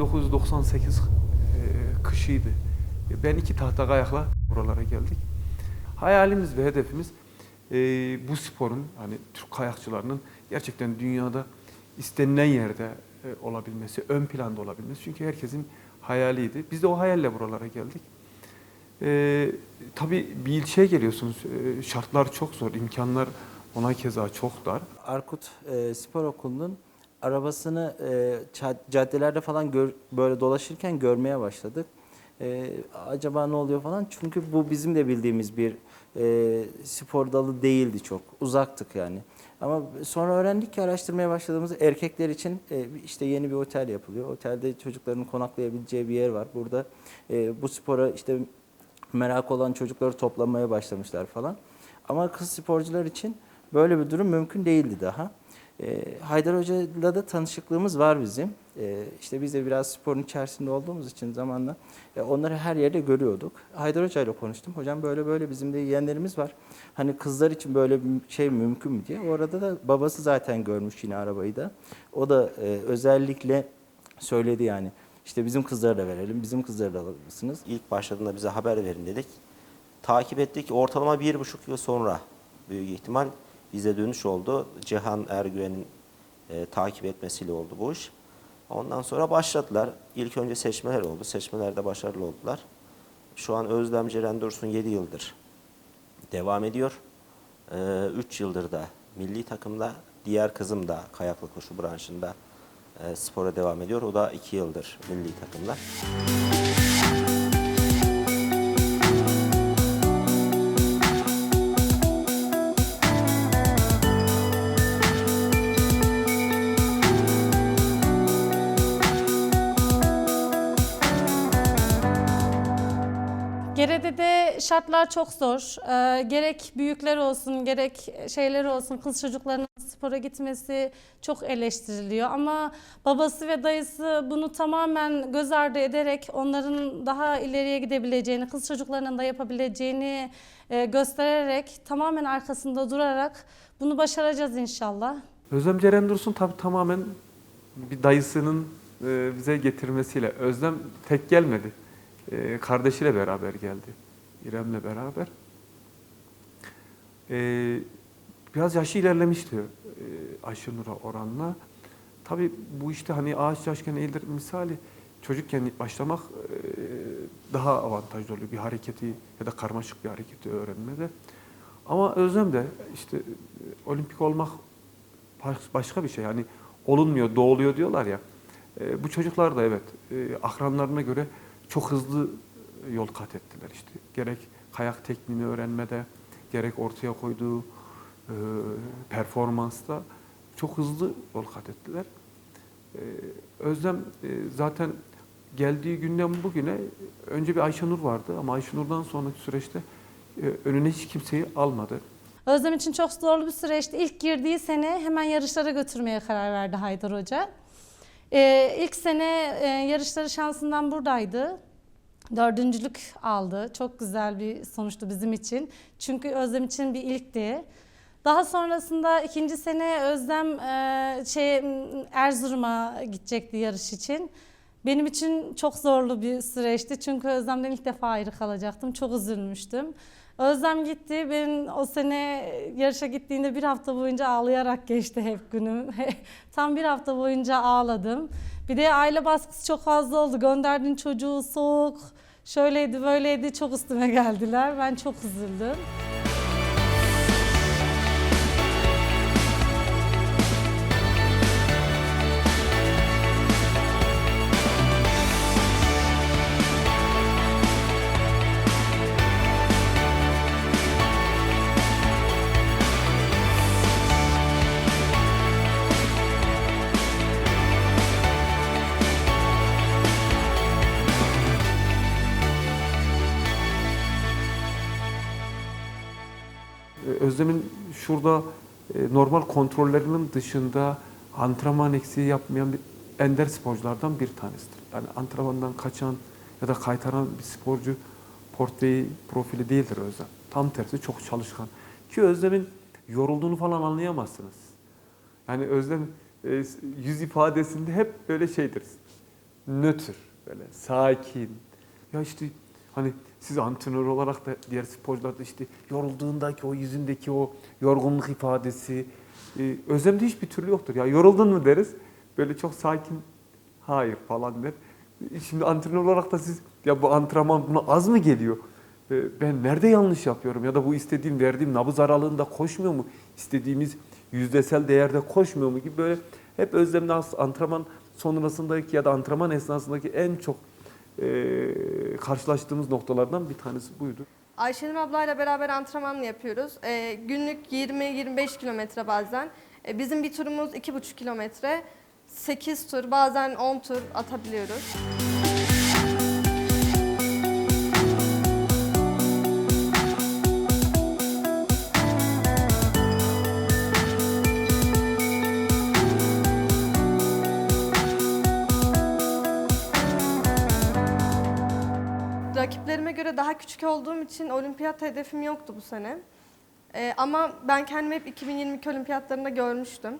1998 e, kışıydı. E, Ben iki tahta kayakla buralara geldik. Hayalimiz ve hedefimiz e, bu sporun hani Türk kayakçılarının gerçekten dünyada istenilen yerde e, olabilmesi, ön planda olabilmesi. Çünkü herkesin hayaliydi. Biz de o hayalle buralara geldik. E, tabii bir ilçeye geliyorsunuz. E, şartlar çok zor, imkanlar ona keza çok dar. Arkut e, Spor Okulu'nun arabasını e, caddelerde falan gör- böyle dolaşırken görmeye başladık. E, acaba ne oluyor falan çünkü bu bizim de bildiğimiz bir e, spor dalı değildi çok uzaktık yani. Ama sonra öğrendik ki araştırmaya başladığımızda erkekler için e, işte yeni bir otel yapılıyor. Otelde çocukların konaklayabileceği bir yer var. Burada e, bu spora işte merak olan çocukları toplamaya başlamışlar falan. Ama kız sporcular için böyle bir durum mümkün değildi daha. Ee, Haydar Hoca'yla da tanışıklığımız var bizim. Ee, işte biz de biraz sporun içerisinde olduğumuz için zamanla e, onları her yerde görüyorduk. Haydar Hoca'yla konuştum. Hocam böyle böyle bizim de yeğenlerimiz var. Hani kızlar için böyle bir şey mümkün mü diye. Orada da babası zaten görmüş yine arabayı da. O da e, özellikle söyledi yani. İşte bizim kızlara da verelim, bizim kızlara da alırsınız. İlk başladığında bize haber verin dedik. Takip ettik. Ortalama bir buçuk yıl sonra büyük ihtimal bize dönüş oldu. Cihan Ergüven'in e, takip etmesiyle oldu bu iş. Ondan sonra başladılar. İlk önce seçmeler oldu. Seçmelerde başarılı oldular. Şu an Özlem Ceren Dursun 7 yıldır devam ediyor. 3 yıldır da milli takımda, diğer kızım da kayaklı koşu branşında e, spora devam ediyor. O da 2 yıldır milli takımda. Gerede'de şartlar çok zor. Ee, gerek büyükler olsun, gerek şeyler olsun, kız çocuklarının spora gitmesi çok eleştiriliyor. Ama babası ve dayısı bunu tamamen göz ardı ederek onların daha ileriye gidebileceğini, kız çocuklarının da yapabileceğini e, göstererek, tamamen arkasında durarak bunu başaracağız inşallah. Özlem Ceren Dursun tabii tamamen bir dayısının e, bize getirmesiyle. Özlem tek gelmedi. E, kardeşiyle beraber geldi. İrem'le beraber. E, biraz yaşı ilerlemişti e, Ayşenur'a oranla. Tabii bu işte hani ağaç yaşken eğilir misali çocukken başlamak e, daha avantajlı oluyor bir hareketi ya da karmaşık bir hareketi öğrenmede. Ama Özlem de işte e, olimpik olmak baş- başka bir şey. Yani olunmuyor, doğuluyor diyorlar ya. E, bu çocuklar da evet e, akranlarına göre çok hızlı yol kat ettiler işte. Gerek kayak tekniğini öğrenmede, gerek ortaya koyduğu e, performansta çok hızlı yol kat ettiler. E, Özlem e, zaten geldiği günden bugüne önce bir Ayşenur vardı ama Ayşenur'dan sonraki süreçte e, önüne hiç kimseyi almadı. Özlem için çok zorlu bir süreçti. İlk girdiği sene hemen yarışlara götürmeye karar verdi Haydar Hoca. Ee, ilk sene e, yarışları şansından buradaydı. Dördüncülük aldı. Çok güzel bir sonuçtu bizim için. Çünkü Özlem için bir ilkti. Daha sonrasında ikinci sene Özlem e, şey Erzurum'a gidecekti yarış için. Benim için çok zorlu bir süreçti. Çünkü Özlem'den ilk defa ayrı kalacaktım. Çok üzülmüştüm. Özlem gitti. Ben o sene yarışa gittiğinde bir hafta boyunca ağlayarak geçti hep günüm. Tam bir hafta boyunca ağladım. Bir de aile baskısı çok fazla oldu. Gönderdin çocuğu soğuk, şöyleydi böyleydi çok üstüme geldiler. Ben çok üzüldüm. Özlem'in şurada e, normal kontrollerinin dışında antrenman eksiği yapmayan bir ender sporculardan bir tanesidir. Yani antrenmandan kaçan ya da kaytaran bir sporcu portreyi, profili değildir Özlem. Tam tersi çok çalışkan. Ki Özlem'in yorulduğunu falan anlayamazsınız. Yani Özlem e, yüz ifadesinde hep böyle şeydir. nötr, böyle sakin. Ya işte hani siz antrenör olarak da diğer sporcular da işte yorulduğundaki o yüzündeki o yorgunluk ifadesi, e, Özlem'de hiçbir türlü yoktur. Ya yoruldun mu deriz, böyle çok sakin, hayır falan der. E, Şimdi antrenör olarak da siz ya bu antrenman buna az mı geliyor? E, Ben nerede yanlış yapıyorum ya da bu istediğim verdiğim nabız aralığında koşmuyor mu? İstediğimiz yüzdesel değerde koşmuyor mu gibi böyle hep özlemli as- antrenman sonrasındaki ya da antrenman esnasındaki en çok e, karşılaştığımız noktalardan bir tanesi buydu. Ayşenur ablayla beraber antrenman yapıyoruz. Ee, günlük 20-25 kilometre bazen. Ee, bizim bir turumuz 2,5 kilometre. 8 tur bazen 10 tur atabiliyoruz. Rakiplerime göre daha küçük olduğum için olimpiyat hedefim yoktu bu sene. Ee, ama ben kendimi hep 2022 olimpiyatlarında görmüştüm.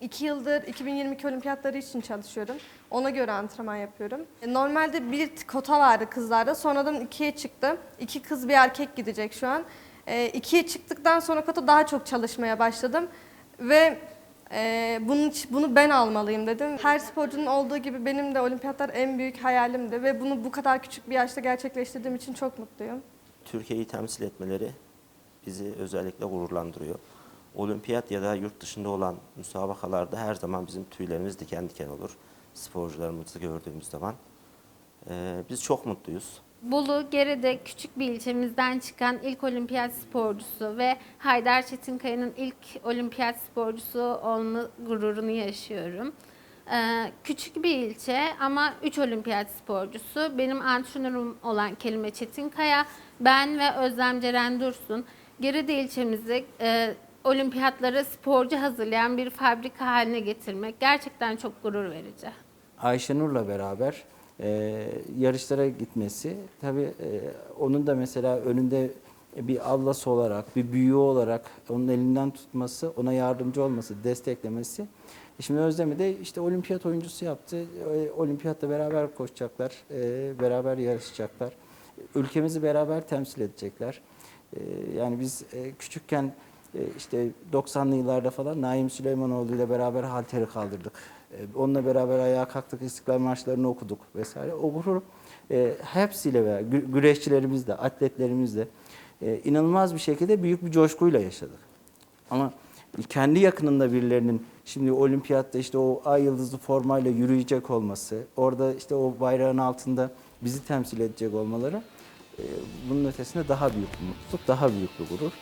İki yıldır 2022 olimpiyatları için çalışıyorum. Ona göre antrenman yapıyorum. E, Normalde bir kota vardı kızlarda. Sonradan ikiye çıktı. İki kız bir erkek gidecek şu an. E, ikiye çıktıktan sonra kota daha çok çalışmaya başladım. Ve e, için- bunu ben almalıyım dedim. Her sporcunun olduğu gibi benim de olimpiyatlar en büyük hayalimdi. Ve bunu bu kadar küçük bir yaşta gerçekleştirdiğim için çok mutluyum. Türkiye'yi temsil etmeleri bizi özellikle gururlandırıyor. Olimpiyat ya da yurt dışında olan müsabakalarda her zaman bizim tüylerimiz diken diken olur. Sporcularımızı gördüğümüz zaman. Ee, biz çok mutluyuz. Bolu, Gerede küçük bir ilçemizden çıkan ilk olimpiyat sporcusu ve Haydar Çetinkaya'nın ilk olimpiyat sporcusu olma gururunu yaşıyorum. Ee, küçük bir ilçe ama 3 olimpiyat sporcusu. Benim antrenörüm olan Kelime Çetinkaya, ben ve Özlem Ceren Dursun. Gerede ilçemizi e, olimpiyatlara sporcu hazırlayan bir fabrika haline getirmek gerçekten çok gurur verici. Ayşenur'la beraber e, yarışlara gitmesi tabii e, onun da mesela önünde bir ablası olarak, bir büyüğü olarak onun elinden tutması, ona yardımcı olması, desteklemesi. E Şimdi Özlem'i de işte olimpiyat oyuncusu yaptı. E, Olimpiyatta beraber koşacaklar, e, beraber yarışacaklar. Ülkemizi beraber temsil edecekler. Yani biz küçükken işte 90'lı yıllarda falan Naim Süleymanoğlu ile beraber halteri kaldırdık. E, Onunla beraber ayağa kalktık, İstiklal Marşlarını okuduk vesaire. O gurur e, hepsiyle beraber, gü- atletlerimizle e, inanılmaz bir şekilde büyük bir coşkuyla yaşadık. Ama kendi yakınında birilerinin şimdi olimpiyatta işte o ay yıldızlı formayla yürüyecek olması, orada işte o bayrağın altında bizi temsil edecek olmaları e, bunun ötesinde daha büyük bir mutluluk, daha büyük bir gurur.